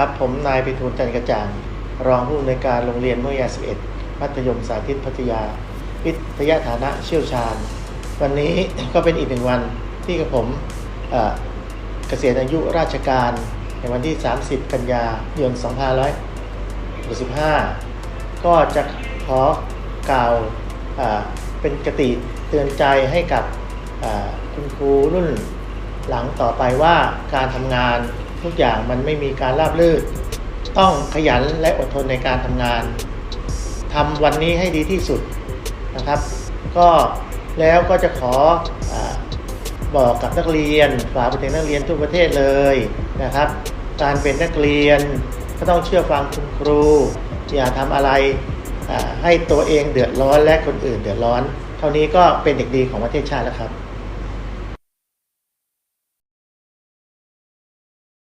ครับผมนายพิทูลจันกระจ่าง รองผู้อำนวยการโรงเรียนมื่อยา11 มัธยมสาธิตพัทยา วิทยาฐานะเชี่ยวชาญ วันนี้ก็เป็นอีกหนึ่งวันที่กับผมเกษียณอายุราชการในวันที่ 30 กันยายน 2565 ก็จะขอกล่าวเป็นกติเตือนใจให้กับคุณครูรุ่นหลังต่อไปว่าการทำงาน ทุกอย่างมันไม่มีการราบรื่นต้องขยันและอดทนในการทำงานทำวันนี้ให้ดีที่สุดนะครับ ก็แล้วก็จะขออบอกกับนักเรียนฝากไปถึงนักเรียนทุกประเทศเลยนะครับ การเป็นนักเรียนก็ต้องเชื่อฟังคุณครู อย่าทำอะไรให้ตัวเองเดือดร้อนและคนอื่นเดือดร้อน เท่านี้ก็เป็นเด็กดีของประเทศชาติแล้วครับ